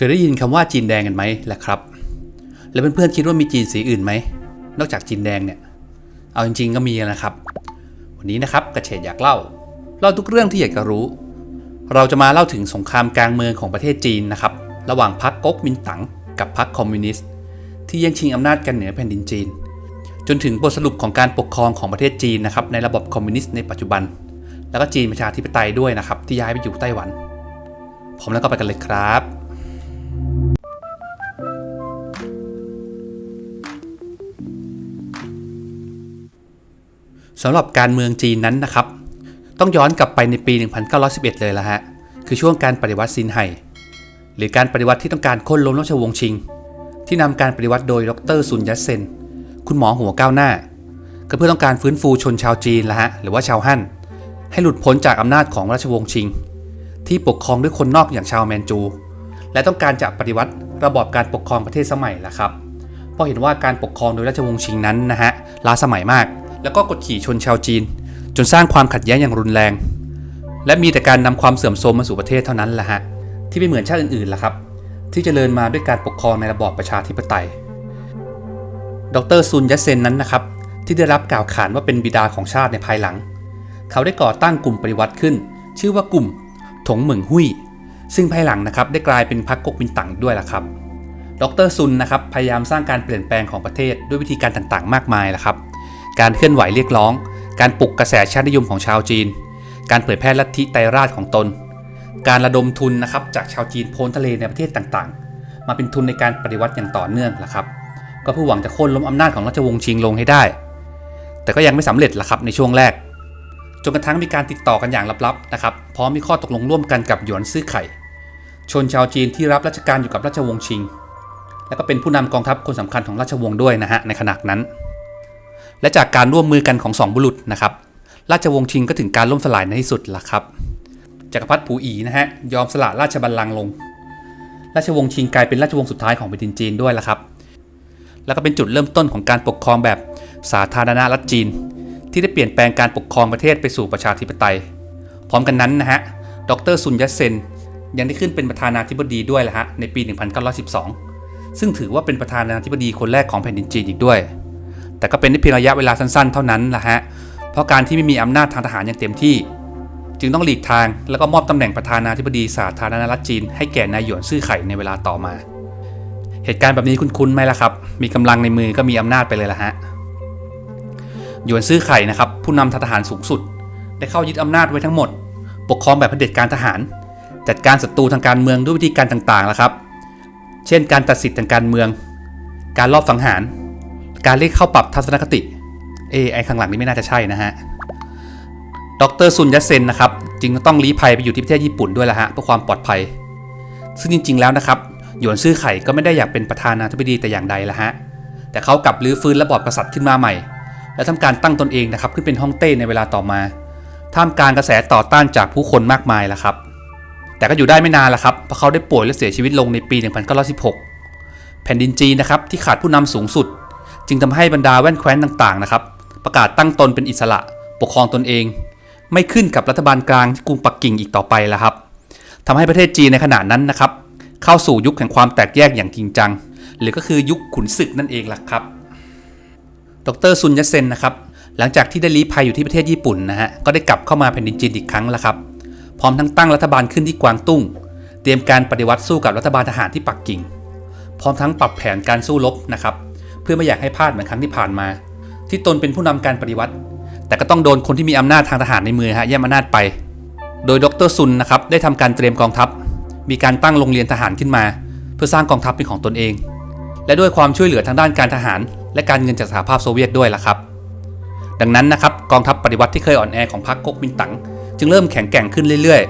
เคยได้ยินคำว่าจีนแดงกันไหมล่ะครับ แล้วเพื่อนๆคิดว่ามีจีนสีอื่นไหม นอกจากจีนแดงเนี่ย เอาจริงๆก็มีนะครับ วันนี้นะครับกระเฉดอยากเล่า เล่าทุกเรื่องที่อยากจะรู้ เราจะมาเล่าถึงสงครามกลางเมืองของประเทศจีนนะครับ ระหว่างพรรคก๊กมินตั๋งกับพรรคคอมมิวนิสต์ที่แย่งชิงอำนาจกันเหนือแผ่นดินจีน จนถึงบทสรุปของการปกครองของประเทศจีนนะครับในระบบคอมมิวนิสต์ในปัจจุบัน แล้วก็จีนประชาธิปไตยด้วยนะครับที่ย้ายไปอยู่ไต้หวันพร้อมแล้วก็ไปกันเลยครับ สำหรับการเมืองจีนนั้นนะครับ ต้องย้อนกลับไปในปี 1911 เลยละฮะ คือช่วงการปฏิวัติซินไห่หรือการปฏิวัติที่ต้องการโค่นล้มราชวงศ์ชิง ที่นำการปฏิวัติโดยดรซุนยัตเซน คุณหมอหัวก้าวหน้า ก็เพื่อต้องการฟื้นฟูชนชาวจีนละฮะหรือว่าชาวฮั่นให้หลุดพ้นจากอำนาจของราชวงศ์ชิง ที่ปกครองด้วยคนนอกอย่างชาวแมนจู และต้องการจะปฏิวัติระบอบการปกครองประเทศสมัยละครับเพราะเห็นว่าการปกครองโดยราชวงศ์ชิงนั้นนะฮะล้าสมัยมาก แล้วก็กดขี่ชนชาวจีน จนสร้างความขัดแย้งอย่างรุนแรง และมีแต่การนำความเสื่อมโทรมมาสู่ประเทศเท่านั้นแหละฮะที่ไม่เหมือนชาติอื่นๆล่ะครับ ที่จเจริญมาด้วยการปกครองในระบอบประชาธิปไตย ดรซุนยัตเซนนั้นนะครับ ที่ได้รับกล่าวขานว่าเป็นบิดาของชาติในภายหลัง เขาได้ก่อตั้งกลุ่มปฏิวัติขึ้น ชื่อว่ากลุ่มถงเหมิงหุยซึ่งภายหลังนะครับได้กลายเป็นพรรคก๊กมินตั๋งด้วยล่ะครับ ดรซุนนะครับพยายามสร้างการเปลี่ยนแปลงของประเทศด้วยวิธีการต่างๆ มากมายล่ะครับ การเคลื่อนไหวเรียกร้อง การปลุกกระแสชาตินิยมของชาวจีน การเผยแพร่ลัทธิไตรราชของตน การระดมทุนนะครับจากชาวจีนโพ้นทะเลในประเทศต่างๆ มาเป็นทุนในการปฏิวัติอย่างต่อเนื่องล่ะครับ ก็เพื่อหวังจะโค่นล้มอำนาจของราชวงศ์ชิงลงให้ได้ แต่ก็ยังไม่สำเร็จล่ะครับในช่วงแรก จนกระทั่งมีการติดต่อกันอย่างลับๆนะครับ พร้อมมีข้อตกลงร่วมกันกับหยวนซื่อไข่ ชนชาวจีนที่รับราชการอยู่กับราชวงศ์ชิง และก็เป็นผู้นำกองทัพคนสำคัญของราชวงศ์ด้วยนะฮะในขณะนั้น และจากการร่วมมือกันของสองบุรุษนะครับ ราชวงศ์ชิงก็ถึงการล่มสลายในที่สุดล่ะครับ จักรพรรดิผูอีนะฮะยอมสละราชบัลลังก์ลง ราชวงศ์ชิงกลายเป็นราชวงศ์สุดท้ายของแผ่นดินจีนด้วยล่ะครับ แล้วก็เป็นจุดเริ่มต้นของการปกครองแบบสาธารณรัฐจีน ที่ได้เปลี่ยนแปลงการปกครองประเทศไปสู่ประชาธิปไตย พร้อมกันนั้นนะฮะ ดรซุนยัตเซนยังได้ขึ้นเป็นประธานาธิบดีด้วยละฮะในปี 1912 ซึ่งถือว่าเป็นประธานาธิบดีคนแรกของแผ่นดินจีนอีกด้วย แต่ก็เป็นได้เพียงระยะเวลาสั้นๆ เท่านั้นละฮะ เพราะการที่ไม่มีอำนาจทางทหารอย่างเต็มที่ จึงต้องหลีกทางแล้วก็มอบตำแหน่งประธานาธิบดีสาธารณรัฐจีน ให้แก่นายหยวนซื่อไข่ในเวลาต่อมา เหตุการณ์แบบนี้คุ้นๆไหมล่ะครับ มีกำลังในมือก็มีอำนาจไปเลยละฮะหยวนซื่อไข่นะครับผู้นำทางทหารสูงสุด ได้เข้ายึดอำนาจไว้ทั้งหมด ปกครองแบบเผด็จการทหาร จัดการศัตรูทางการเมืองด้วยวิธีการต่างๆแล้วครับ เช่น การตัดสิทธิ์ทางการเมือง การลอบสังหาร การเรียกเข้าปรับทัศนคติเอไอข้างหลังนี่ไม่น่าจะใช่นะฮะดรซุนยัตเซนนะครับจึงต้องลี้ภัยไปอยู่ที่ประเทศญี่ปุ่นด้วยละฮะเพื่อความปลอดภัย ซึ่งจริง ๆ แล้วนะครับหยวนซื่อไข่ก็ไม่ได้อยากเป็นประธานาธิบดีแต่อย่างใดละฮะแต่เขากลับรื้อฟื้นระบอบกษัตริย์ขึ้นมาใหม่ และทำการตั้งตนเองนะครับขึ้นเป็นฮ่องเต้ในเวลาต่อมาท่ามกลางกระแสต่อต้านจากผู้คนมากมายละครับ แต่ก็อยู่ได้ไม่นานละครับเพราะเขาได้ป่วยและเสียชีวิตลงในปี 1916 แผ่นดินจีนนะครับที่ขาดผู้นำสูงสุด จึงทำให้บรรดาแว่นแคว้นต่างๆนะครับประกาศตั้งตนเป็นอิสระปกครองตนเอง ไม่ขึ้นกับรัฐบาลกลางที่กรุงปักกิ่งอีกต่อไปแล้วครับทำให้ประเทศจีนในขณะนั้นนะครับเข้าสู่ยุคแห่งความแตกแยกอย่างจริงจัง หรือก็คือยุคขุนศึกนั่นเองล่ะครับ ดรซุนยัตเซนนะครับหลังจากที่ได้ลี้ภัยอยู่ที่ประเทศญี่ปุ่นนะฮะก็ได้กลับเข้ามาแผ่นดินจีนอีกครั้งล้วครับพร้อมทั้งตั้งรัฐบาลขึ้นที่กวางตุ้ง เตรียมการปฏิวัติสู้กับรัฐบาลทหารที่ปักกิ่ง พร้อมทั้งปรับแผนการสู้รบนะครับ พื่อไม่อยากให้พลาดเหมือนครั้งที่ผ่านมา ที่ตนเป็นผู้นำการปฏิวัติ แต่ก็ต้องโดนคนที่มีอำนาจทางทหารในมือฮะแย่งอำนาจไป โดยดรซุนนะครับได้ทำการเตรียมกองทัพ มีการตั้งโรงเรียนทหารขึ้นมา เพื่อสร้างกองทัพเป็นของตนเอง และด้วยความช่วยเหลือทางด้านการทหาร และการเงินจากสหภาพโซเวียตด้วยล่ะครับ ดังนั้นนะครับกองทัพปฏิวัติที่เคยอ่อนแอของพรรคก๊กมินตั๋งจึงเริ่มแข็งแกร่งขึ้นเรื่อย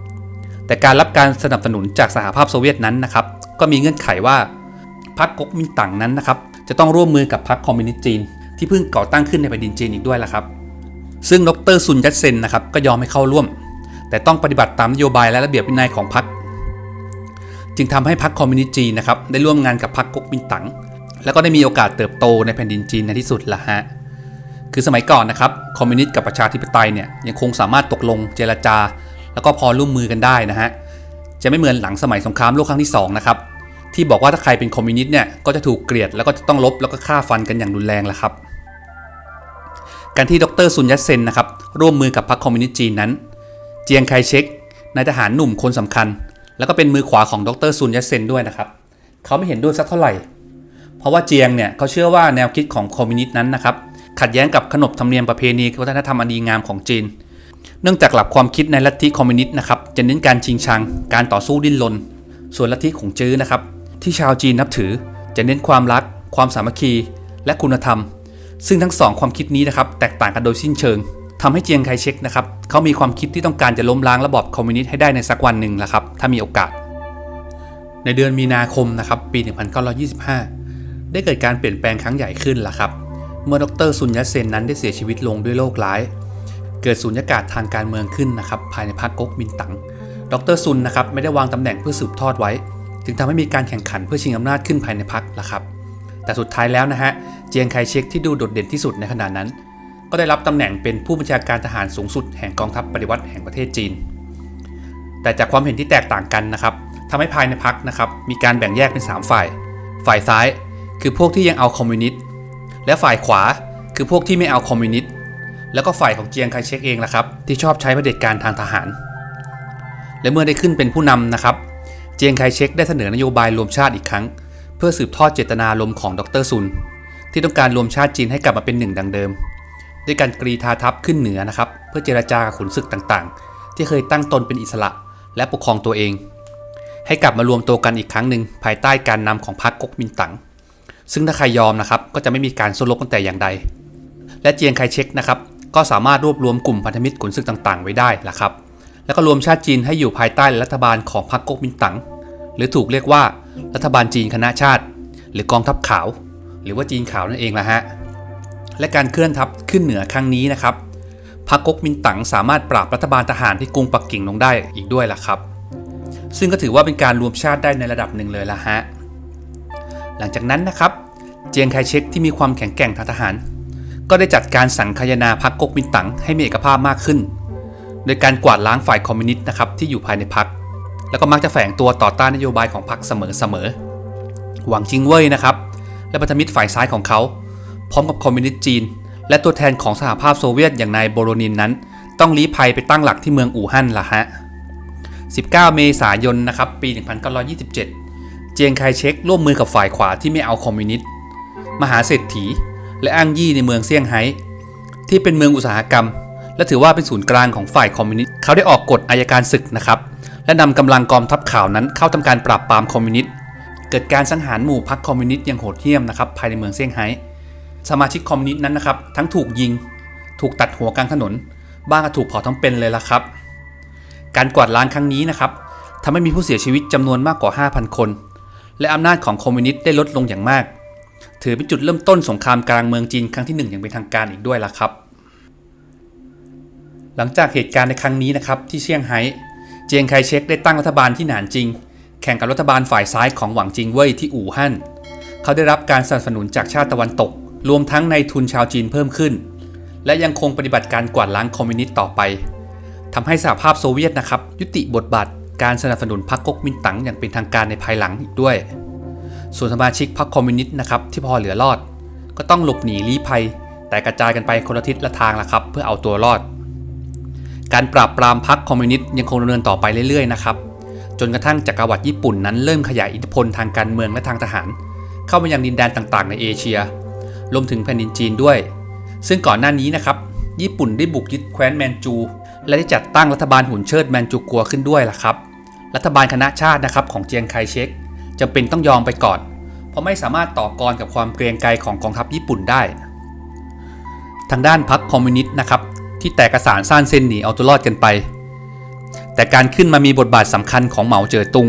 ๆ แต่การรับการสนับสนุนจากสหภาพโซเวียตนั้นนะครับก็มีเงื่อนไขว่าพรรคก๊กมินตั๋งนั้นนะครับ จะต้องร่วมมือกับพรรคคอมมิวนิสต์จีน ที่เพิ่งก่อตั้งขึ้นในแผ่นดินจีนอีกด้วยล่ะครับ ซึ่งดรซุนยัตเซนนะครับก็ยอมให้เข้าร่วม แต่ต้องปฏิบัติตามนโยบายและระเบียบวินัยของพรรคจึงทำให้พรรคคอมมิวนิสต์จีนนะครับได้ร่วมงานกับพรรคก๊กมินตั๋งแล้วก็ได้มีโอกาสเติบโตในแผ่นดินจีนในที่สุดละฮะคือสมัยก่อนนะครับคอมมิวนิสต์กับประชาธิปไตยเนี่ยยังคงสามารถตกลงเจรจา แล้วก็พอร่วมมือกันได้นะฮะจะไม่เหมือนหลังสมัยสงครามโลกครั้งที่สองนะครับ ที่บอกว่าถ้าใครเป็นคอมมิวนิสต์เนี่ยก็จะถูกเกลียดแล้วก็จะต้องลบแล้วก็ฆ่าฟันกันอย่างรุนแรงและครับการที่ดรซุนยัตเซนนะครับร่วมมือกับพรรคคอมมิวนิสต์จีนนั้น เจียงไคเชกนายทหารหนุ่มคนสำคัญ แล้วก็เป็นมือขวาของดรซุนยัตเซนด้วยนะครับเขาไม่เห็นด้วยสักเท่าไหร่ เพราะว่าเจียงเนี่ยเขาเชื่อว่าแนวคิดของคอมมิวนิสต์นั้นนะครับขัดแย้งกับขนบธรรมเนียมประเพณีวัฒนธรรมอันดีงามของจีน เนื่องจากหลักความคิดในลัทธิคอมมิวนิสต์นะครับจะเน้นการชิงชัง การต่อสู้ดิ้นรนส่วนลัทธิของจื้อนะครับ ที่ชาวจีนนับถือ จะเน้นความรัก ความสามัคคี และคุณธรรม ซึ่งทั้งสองความคิดนี้นะครับแตกต่างกันโดยสิ้นเชิงทำให้เจียงไคเชกนะครับเขามีความคิดที่ต้องการจะล้มล้างระบอบคอมมิวนิสต์ให้ได้ในสักวันหนึ่งละครับถ้ามีโอกาส ในเดือนมีนาคมนะครับปี 1925 ได้เกิดการเปลี่ยนแปลงครั้งใหญ่ขึ้นละครับ เมื่อดรซุนยัตเซนนั้นได้เสียชีวิตลงด้วยโรคร้าย เกิดสูญญากาศทางการเมืองขึ้นนะครับภายในพรรคก๊กมินตั๋งดรซุนนะครับไม่ได้วางตำแหน่งเพื่อสืบทอดไว้ จึงทำให้มีการแข่งขันเพื่อชิงอำนาจขึ้นภายในพรรคละครับ แต่สุดท้ายแล้วนะฮะ เจียงไคเชกที่ดูโดดเด่นที่สุดในขณะนั้น ก็ได้รับตำแหน่งเป็นผู้บัญชาการทหารสูงสุดแห่งกองทัพปฏิวัติแห่งประเทศจีน แต่จากความเห็นที่แตกต่างกันนะครับทำให้ภายในพรรคนะครับมีการแบ่งแยกเป็น 3 ฝ่าย ฝ่ายซ้ายคือพวกที่ยังเอาคอมมิวนิสต์และฝ่ายขวาคือพวกที่ไม่เอาคอมมิวนิสต์แล้วก็ฝ่ายของเจียงไคเชกเองละครับที่ชอบใช้เผด็จการทางทหาร และเมื่อได้ขึ้นเป็นผู้นำนะครับ จียงไคเชกได้เสนอนโยบายรวมชาติอีกครั้ง เพื่อสืบทอดเจตนารมณ์ของดรซุน ที่ต้องการรวมชาติจีนให้กลับมาเป็นหนึ่งดังเดิม ด้วยการกรีธาทัพขึ้นเหนือนะครับ เพื่อเจรจากับขุนศึกต่างๆ ที่เคยตั้งตนเป็นอิสระและปกครองตัวเอง ให้กลับมารวมตัวกันอีกครั้งหนึ่งภายใต้การนำของพรรคก๊กมินตั๋งซึ่งถ้าใครยอมนะครับก็จะไม่มีการสู้รบกันแต่อย่างใด และเจียงไคเชกนะครับก็สามารถรวบรวมกลุ่มพันธมิตรขุนศึกต่างๆ ไว้ได้ละครับ แล้วก็รวมชาติจีนให้อยู่ภายใต้รัฐบาลของพรรคก๊กมินตั๋งหรือถูกเรียกว่ารัฐบาลจีนคณะชาติ หรือกองทัพขาว หรือว่าจีนขาวนั่นเองละฮะและการเคลื่อนทัพขึ้นเหนือครั้งนี้นะครับพรรคก๊กมินตั๋งสามารถปราบรัฐบาลทหารที่กรุงปักกิ่งลงได้อีกด้วยล่ะครับ ซึ่งก็ถือว่าเป็นการรวมชาติได้ในระดับหนึ่งเลยละฮะหลังจากนั้นนะครับเจียงไคเชกที่มีความแข็งแกร่งทางทหาร ก็ได้จัดการสังคายนาพรรคก๊กมินตั๋งให้มีเอกภาพมากขึ้น โดยการกวาดล้างฝ่ายคอมมิวนิสต์นะครับที่อยู่ภายในพรรคแล้วก็มักจะแฝงตัวต่อต้านนโยบายของพรรคเสมอๆหวังจิงเว่ยนะครับ และพันธมิตรฝ่ายซ้ายของเขา พร้อมกับคอมมิวนิสต์จีน และตัวแทนของสหภาพโซเวียตอย่างนายโบโรนินนั้น ต้องลี้ภัยไปตั้งหลักที่เมืองอู่ฮั่นละฮะ 19 เมษายนนะครับปี 1927 เจียงไคเชกร่วมมือกับฝ่ายขวาที่ไม่เอาคอมมิวนิสต์มหาเศรษฐี และอ้างยี่ในเมืองเซี่ยงไฮ้ที่เป็นเมืองอุตสาหกรรม และถือว่าเป็นศูนย์กลางของฝ่ายคอมมิวนิสต์เขาได้ออกกฎอายการศึกนะครับ และนำกำลังกองทัพข่าวนั้นเข้าทำการปราบปรามคอมมิวนิสต์เกิดการสังหารหมู่พรรคคอมมิวนิสต์อย่างโหดเหี้ยมนะครับภายในเมืองเซี่ยงไฮ้สมาชิกคอมมิวนิสต์นั้นนะครับทั้งถูกยิง ถูกตัดหัวกลางถนน บ้างก็ถูกเผาทั้งเป็นเลยละครับ การกวาดล้างครั้งนี้นะครับทำให้มีผู้เสียชีวิตจำนวนมากกว่า 5,000 คน และอำนาจของคอมมิวนิสต์ได้ลดลงอย่างมาก ถือเป็นจุดเริ่มต้นสงครามกลางเมืองจีนครั้งที่หนึ่งอย่างเป็นทางการอีกด้วยล่ะครับ หลังจากเหตุการณ์ในครั้งนี้นะครับที่เซี่ยงไฮ้เจียงไคเชกได้ตั้งรัฐบาลที่หนานจริง แข่งกับรัฐบาลฝ่ายซ้ายของหวังจิงเว่ยที่อู่ฮั่นเขาได้รับการสนับสนุนจากชาติตะวันตก รวมทั้งในทุนชาวจีนเพิ่มขึ้น และยังคงปฏิบัติการกวาดล้างคอมมิวนิสต์ต่อไปทำให้สหภาพโซเวียตนะครับยุติบทบาทการสนับสนุนพรรคก๊กมินตั๋งอย่างเป็นทางการในภายหลังอีกด้วย ส่วนสมาชิกพรรคคอมมิวนิสต์นะครับที่พอเหลือรอด ก็ต้องหลบหนีลี้ภัย แต่กระจายกันไปคนละทิศละทางละครับ เพื่อเอาตัวรอด การปราบปรามพรรคคอมมิวนิสต์ยังคงดำเนินต่อไปเรื่อยๆนะครับ จนกระทั่งจักรวรรดิญี่ปุ่นนั้นเริ่มขยายอิทธิพลทางการเมืองและทางทหาร เข้ามายังดินแดนต่างๆ ในเอเชีย รวมถึงแผ่นดินจีนด้วย ซึ่งก่อนหน้านี้นะครับ ญี่ปุ่นได้บุกยึดแคว้นแมนจู และได้จัดตั้งรัฐบาลหุ่นเชิดแมนจูกัวขึ้นด้วยล่ะครับ รัฐบาลคณะชาตินะครับของเจียงไคเชกจำเป็นต้องยอมไปก่อน เพราะไม่สามารถต่อกรกับความเกรียงไกรของกองทัพญี่ปุ่นได้ ทางด้านพรรคคอมมิวนิสต์นะครับ ที่แตกกระสานซ่านเซนหนีเอาตัวรอดกันไป แต่การขึ้นมามีบทบาทสำคัญของเหมาเจ๋อตุง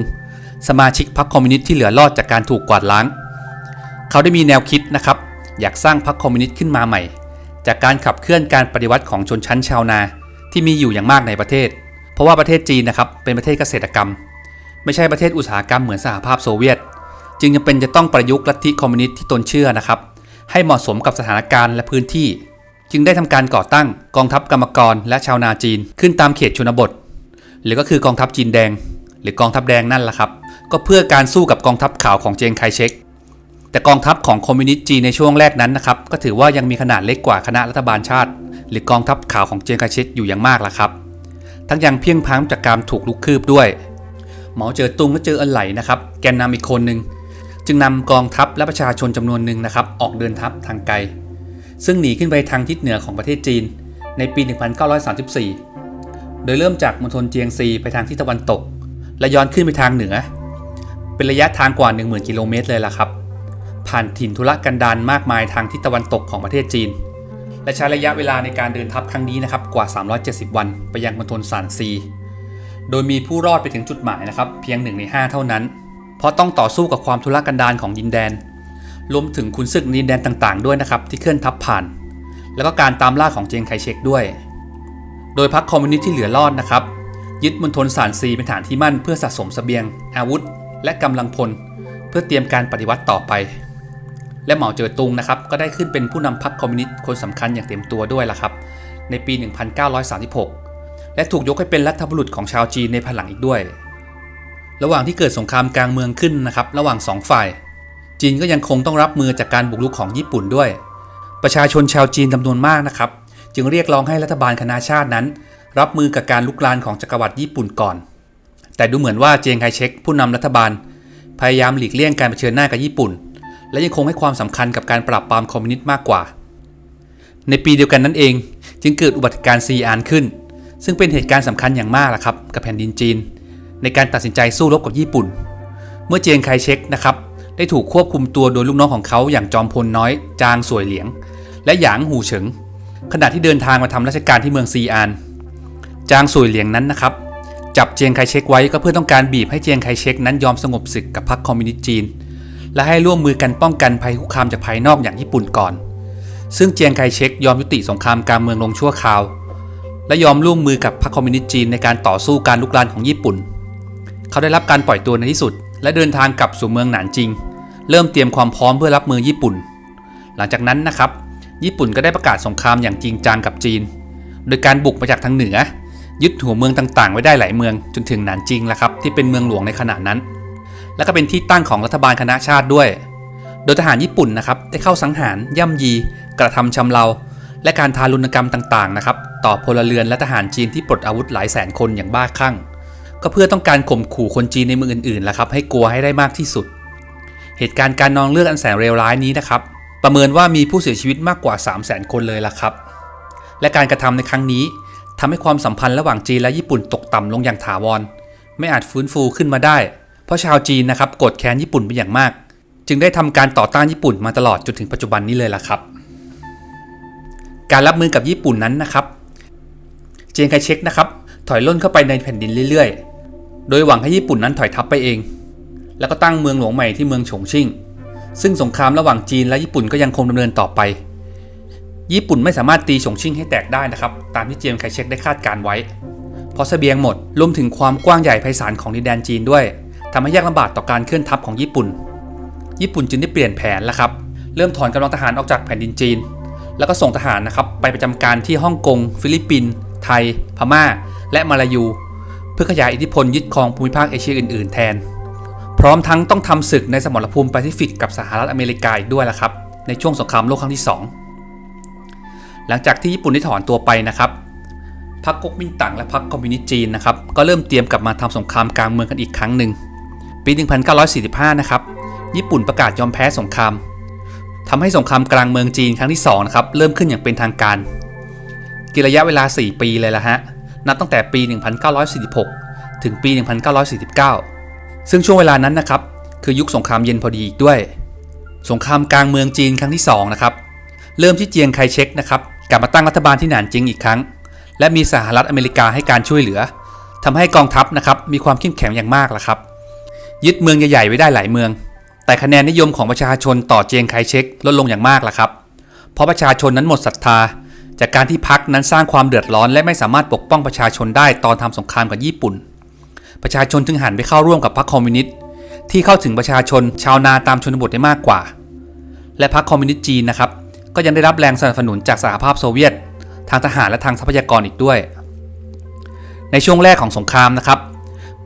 สมาชิกพรรคคอมมิวนิสต์ที่เหลือรอดจากการถูกกวาดล้าง เขาได้มีแนวคิดนะครับ อยากสร้างพรรคคอมมิวนิสต์ขึ้นมาใหม่ จากการขับเคลื่อนการปฏิวัติของชนชั้นชาวนาที่มีอยู่อย่างมากในประเทศ เพราะว่าประเทศจีนนะครับเป็นประเทศเกษตรกรรม ไม่ใช่ประเทศอุตสาหกรรมเหมือนสหภาพโซเวียต จึงจำเป็นจะต้องประยุกต์ลัทธิคอมมิวนิสต์ที่ตนเชื่อนะครับให้เหมาะสมกับสถานการณ์และพื้นที่ จึงได้ทำการก่อตั้งกองทัพกรรมกรและชาวนาจีนขึ้นตามเขตชนบท หรือก็คือกองทัพจีนแดง หรือกองทัพแดงนั่นแหละครับ ก็เพื่อการสู้กับกองทัพขาวของเจงไคเชกแต่กองทัพของคอมมิวนิสต์จีนในช่วงแรกนั้นนะครับก็ถือว่ายังมีขนาดเล็กกว่าคณะรัฐบาลชาติ หรือกองทัพขาวของเจงไคเชกอยู่อย่างมากละครับ ทั้งยังเพียงพล้ำจากการถูกลุกคืบด้วยหมอเจอตุงก็เจออันไหลนะครับแกนนำอีกคนหนึ่งจึงนำกองทัพและประชาชนจำนวนหนึ่งนะครับ ออกเดินทัพทางไกล ซึ่งหนีขึ้นไปทางทิศเหนือของประเทศจีน ในปี 1934 โดยเริ่มจากมณฑลเจียงซีไปทางทิศตะวันตก และย้อนขึ้นไปทางเหนือ เป็นระยะทางกว่า 10,000 กิโลเมตรเลยล่ะครับ ผ่านถิ่นทุรกันดารมากมายทางทิศตะวันตกของประเทศจีน และใช้ระยะเวลาในการเดินทัพครั้งนี้นะครับกว่า 370 วันไปยังมณฑลซานซี โดยมีผู้รอดไปถึงจุดหมายนะครับเพียงหนึ่งใน5 เท่านั้น เพราะต้องต่อสู้กับความทุรกันดารของดินแดน รวมถึงขุนศึกนินแดนต่างๆ ด้วยนะครับที่เคลื่อนทัพผ่าน แล้วก็การตามล่าของเจียงไคเชกด้วย โดยพรรคคอมมิวนิสต์ที่เหลือรอดนะครับ ยึดมณฑลซานซีเป็นฐานที่มั่นเพื่อสะสมเสบียง อาวุธ และกำลังพล เพื่อเตรียมการปฏิวัติต่อไป และเหมาเจ๋อตุงนะครับก็ได้ขึ้นเป็นผู้นำพรรคคอมมิวนิสต์คนสำคัญอย่างเต็มตัวด้วยล่ะครับ ในปี 1936 และถูกยกให้เป็นรัฐบุรุษของชาวจีนในภายหลังอีกด้วย ระหว่างที่เกิดสงครามกลางเมืองขึ้นนะครับระหว่างสองฝ่าย จีนก็ยังคงต้องรับมือจากการบุกรุกของญี่ปุ่นด้วย ประชาชนชาวจีนจำนวนมากนะครับ จึงเรียกร้องให้รัฐบาลคณะชาตินั้น รับมือกับการลุกลานของจักรวรรดิญี่ปุ่นก่อน แต่ดูเหมือนว่าเจียงไคเชกผู้นำรัฐบาล พยายามหลีกเลี่ยงการเผชิญหน้ากับญี่ปุ่น และยังคงให้ความสำคัญกับการปราบปรามคอมมิวนิสต์มากกว่า ในปีเดียวกันนั่นเอง จึงเกิดอุบัติการณ์ซีอานขึ้น ซึ่งเป็นเหตุการณ์สำคัญอย่างมากล่ะครับกับแผ่นดินจีน ในการตัดสินใจสู้รบกับญี่ปุ่น เมื่อเจียงไคเชกนะครับ ได้ถูกควบคุมตัวโดยลูกน้องของเขาอย่างจอมพลน้อย จางสวยเหลียง และหยางหูเฉิง ขณะที่เดินทางมาทำราชการที่เมืองซีอาน จางสวยเหลียงนั้นนะครับ จับเจียงไคเชกไว้ก็เพื่อต้องการบีบให้เจียงไคเชกนั้นยอมสงบศึกกับพรรคคอมมิวนิสต์จีน และให้ร่วมมือกันป้องกันภัยคุกคามจากภายนอกอย่างญี่ปุ่นก่อน ซึ่งเจียงไคเชกยอมยุติสงครามกางเมืองลงชั่วคราว และยอมร่วมมือกับพรรคคอมมิวนิสต์จีนในการต่อสู้การลุกลานของญี่ปุ่น เขาได้รับการปล่อยตัวในที่สุด และเดินทางกลับสู่เมืองหนานจิง เริ่มเตรียมความพร้อมเพื่อรับมือญี่ปุ่น หลังจากนั้นนะครับ ญี่ปุ่นก็ได้ประกาศสงครามอย่างจริงจังกับจีน โดยการบุกมาจากทางเหนือ ยึดหัวเมืองต่างๆ ไว้ได้หลายเมืองจนถึงหนานจิงแล้วครับที่เป็นเมืองหลวงในขณะนั้น และก็เป็นที่ตั้งของรัฐบาลคณะชาติด้วย โดยทหารญี่ปุ่นนะครับได้เข้าสังหารย่ำยี กระทำชำเราและการทารุณกรรมต่างๆนะครับต่อพลเรือนและทหารจีนที่ปลดอาวุธหลายแสนคนอย่างบ้าคลั่ง ก็เพื่อต้องการข่มขู่คนจีนในเมืองอื่นๆแหละครับให้กลัวให้ได้มากที่สุด เหตุการณ์การนองเลือดอันแสนเลวร้ายนี้นะครับ ประเมินว่ามีผู้เสียชีวิตมากกว่า 3 0 0 0 0 0 คนเลยล่ะครับ และการกระทำในครั้งนี้ทำให้ความสัมพันธ์ระหว่างจีนและญี่ปุ่นตกต่ำลงอย่างถาวร ไม่อาจฟื้นฟูขึ้นมาได้ เพราะชาวจีนนะครับโกรธแค้นญี่ปุ่นเป็นอย่างมาก จึงได้ทำการต่อต้านญี่ปุ่นมาตลอดจนถึงปัจจุบันนี้เลยล่ะครับ การรับมือกับญี่ปุ่นนั้นนะครับ เจียงไคเชกนะครับถอยล่นเข้าไปในแผ่นดินเรื่อยๆ โดยหวังให้ญี่ปุ่นนั้นถอยทัพไปเอง แล้วก็ตั้งเมืองหลวงใหม่ที่เมืองฉงชิ่ง ซึ่งสงครามระหว่างจีนและญี่ปุ่นก็ยังคงดำเนินต่อไป ญี่ปุ่นไม่สามารถตีฉงชิ่งให้แตกได้นะครับ ตามที่เจียงไคเชกได้คาดการไว้ เพราะเสบียงหมดรวมถึงความกว้างใหญ่ไพศาลของดินแดนจีนด้วยทำให้ยากลำบากต่อการเคลื่อนทัพของญี่ปุ่น ญี่ปุ่นจึงได้เปลี่ยนแผนแล้วครับ เริ่มถอนกำลังทหารออกจากแผ่นดินจีน แล้วก็ส่งทหารนะครับไปประจำการที่ฮ่องกง ฟิลิปปินส์ ไทย พม่า และมาลายู เพื่อขยายอิทธิพลยึดครองภูมิภาคเอเชียอื่น ๆ แทน พร้อมทั้งต้องทำศึกในสมรภูมิแปซิฟิกกับสหรัฐอเมริกาอีกด้วยละครับ ในช่วงสงครามโลกครั้งที่ 2 หลังจากที่ญี่ปุ่นได้ถอนตัวไปนะครับพรรคก๊กมินตั๋งและพรรคคอมมิวนิสต์จีนนะครับก็เริ่มเตรียมกลับมาทำสงครามกลางเมืองกันอีกครั้งหนึ่งปี 1945 นะครับญี่ปุ่นประกาศยอมแพ้สงครามทำให้สงครามกลางเมืองจีนครั้งที่2นะครับเริ่มขึ้นอย่างเป็นทางการกินระยะเวลา 4 ปีเลยละฮะ นับตั้งแต่ปี 1946 ถึงปี 1949 ซึ่งช่วงเวลานั้นนะครับ คือยุคสงครามเย็นพอดีอีกด้วย สงครามกลางเมืองจีนครั้งที่2นะครับ เริ่มที่เจียงไคเชกนะครับ กลับมาตั้งรัฐบาลที่หนานจิงอีกครั้ง และมีสหรัฐอเมริกาให้การช่วยเหลือทำให้กองทัพนะครับมีความเข้มแข็งอย่างมากละครับ ยึดเมืองใหญ่ๆไว้ได้หลายเมือง แต่คะแนนนิยมของประชาชนต่อเจียงไคเชกลดลงอย่างมากละครับ เพราะประชาชนนั้นหมดศรัทธา จากการที่พรรคนั้นสร้างความเดือดร้อน และไม่สามารถปกป้องประชาชนได้ตอนทำสงครามกับญี่ปุ่น ประชาชนจึงหันไปเข้าร่วมกับพรรคคอมมิวนิสต์ที่เข้าถึงประชาชนชาวนาตามชนบทได้มากกว่า และพรรคคอมมิวนิสต์จีนนะครับก็ยังได้รับแรงสนับสนุนจากสหภาพโซเวียต ทางทหารและทางทรัพยากรอีกด้วย ในช่วงแรกของสงครามนะครับ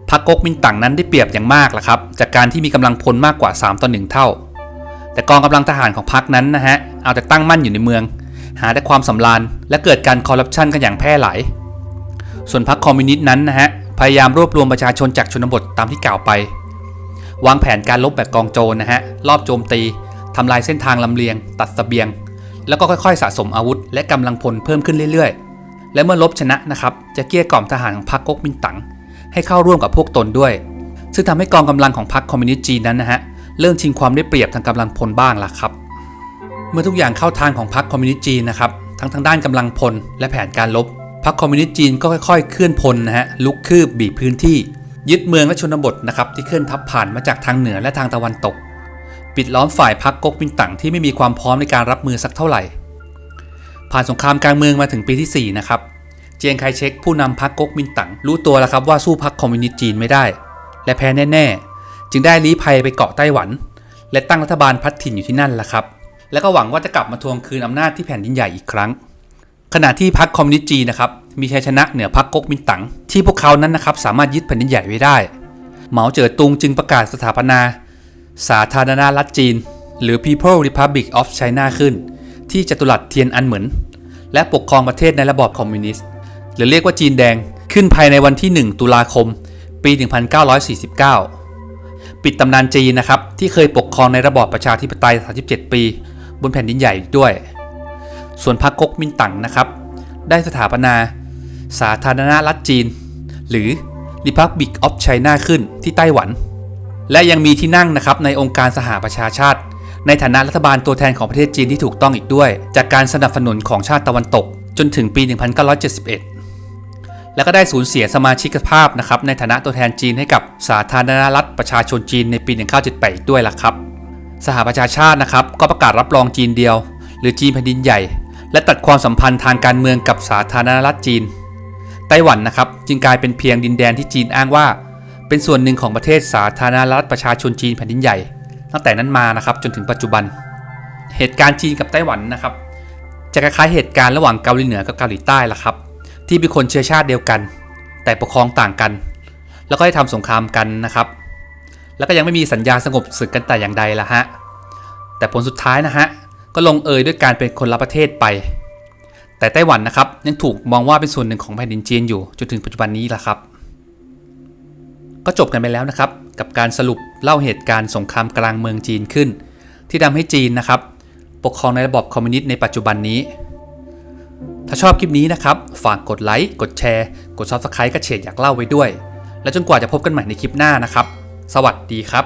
พรรคก๊กมินตั๋งนั้นได้เปรียบอย่างมากละครับจากการที่มีกำลังพลมากกว่า 3 ต่อ 1 เท่า แต่กองกำลังทหารของพรรคนั้นนะฮะเอาแต่ตั้งมั่นอยู่ในเมือง หาแต่ความสำราญและเกิดการคอร์รัปชันกันอย่างแพร่หลาย ส่วนพรรคคอมมิวนิสต์นั้นนะฮะพยายามรวบรวมประชาชนจากชนบทตามที่กล่าวไป วางแผนการลบแบบกองโจรนะฮะรอบโจมตีทำลายเส้นทางลำเลียง ตัดเสบียง แล้วก็ค่อยๆ สะสมอาวุธ และกำลังพลเพิ่มขึ้นเรื่อยๆ และเมื่อลบชนะนะครับจะเกลี้ยกล่อมทหารของพรรคก๊กมินตั๋งให้เข้าร่วมกับพวกตนด้วย ซึ่งทำให้กองกำลังของพรรคคอมมิวนิสต์จีนนั้นนะฮะเริ่มชิงความได้เปรียบทางกำลังพลบ้างละครับ เมื่อทุกอย่างเข้าทางของพรรคคอมมิวนิสต์จีนนะครับทั้งทางด้านกำลังพลและแผนการลบพรรคคอมมิวนิสต์จีนก็ค่อยๆ เคลื่อนพลนะฮะลุกคืบบีบพื้นที่ ยึดเมืองและชนบทนะครับที่เคลื่อนทัพผ่านมาจากทางเหนือและทางตะวันตก ปิดล้อมฝ่ายพรรคก๊กมินตั๋งที่ไม่มีความพร้อมในการรับมือสักเท่าไหร่ ผ่านสงครามกลางเมืองมาถึงปีที่4นะครับเจียงไคเชกผู้นำพรรคก๊กมินตั๋งรู้ตัวแล้วครับว่าสู้พรรคคอมมิวนิสต์จีนไม่ได้ และแพ้แน่ ๆ จึงได้ลี้ภัยไปเกาะไต้หวัน และตั้งรัฐบาลพัดถิ่นอยู่ที่นั่นแหละครับ แล้วก็หวังว่าจะกลับมาทวงคืนอำนาจที่แผ่นดินใหญ่อีกครั้ง ขณะที่พรรคคอมมิวนิสต์จีนนะครับมีชัยชนะเหนือพรรคก๊กมินตั๋งที่พวกเขานั้นนะครับสามารถยึดแผ่นดินใหญ่ไว้ได้ เหมาเจ๋อตุงจึงประกาศสถาปนา สาธารณรัฐจีน หรือ People Republic of China ขึ้น ที่จัตุรัสเทียนอันเหมินและปกครองประเทศในระบอบคอมมิวนิสต์หรือเรียกว่าจีนแดงขึ้นภายในวันที่ 1 ตุลาคม ปี 1949 ปิดตำนานจีนนะครับที่เคยปกครองในระบอบประชาธิปไตย 37 ปี บนแผ่นดินใหญ่ด้วย ส่วนพรรคก๊กมินตั๋งนะครับ ได้สถาปนา สาธารณรัฐจีน หรือ Republic of China ขึ้นที่ไต้หวัน และยังมีที่นั่งนะครับในองค์การสหประชาชาติ ในฐานะรัฐบาลตัวแทนของประเทศจีนที่ถูกต้องอีกด้วย จากการสนับสนุนของชาติตะวันตก จนถึงปี 1971แล้วก็ได้สูญเสียสมาชิกภาพนะครับในฐานะตัวแทนจีนให้กับสาธารณรัฐประชาชนจีนในปี 1978อีกด้วยล่ะครับ สหประชาชาตินะครับ ก็ประกาศรับรองจีนเดียว หรือจีนแผ่นดินใหญ่ และตัดความสัมพันธ์ทางการเมืองกับสาธารณรัฐจีน ไต้หวันนะครับ จึงกลายเป็นเพียงดินแดนที่จีนอ้างว่า เป็นส่วนหนึ่งของประเทศสาธารณรัฐประชาชนจีนแผ่นดินใหญ่ ตั้งแต่นั้นมานะครับจนถึงปัจจุบัน เหตุการณ์จีนกับไต้หวันนะครับ จะคล้ายๆเหตุการณ์ระหว่างเกาหลีเหนือกับเกาหลีใต้ละครับ ที่เป็นคนเชื้อชาติเดียวกัน แต่ปกครองต่างกัน แล้วก็ได้ทำสงครามกันนะครับ แล้วก็ยังไม่มีสัญญาสงบศึกกันแต่อย่างใดละฮะ แต่ผลสุดท้ายนะฮะ ก็ลงเอยด้วยการเป็นคนละประเทศไป แต่ไต้หวันนะครับยังถูกมองว่าเป็นส่วนหนึ่งของแผ่นดินจีนอยู่จนถึงปัจจุบันนี้ละครับ ก็จบกันไปแล้วนะครับ กับการสรุปเล่าเหตุการณ์สงครามกลางเมืองจีนขึ้น ที่ทำให้จีนนะครับ ปกครองในระบอบคอมมิวนิสต์ในปัจจุบันนี้ ถ้าชอบคลิปนี้นะครับฝากกดไลค์กดแชร์ กด Subscribe กระเฉดอยากเล่าไว้ด้วย แล้วจนกว่าจะพบกันใหม่ในคลิปหน้านะครับ สวัสดีครับ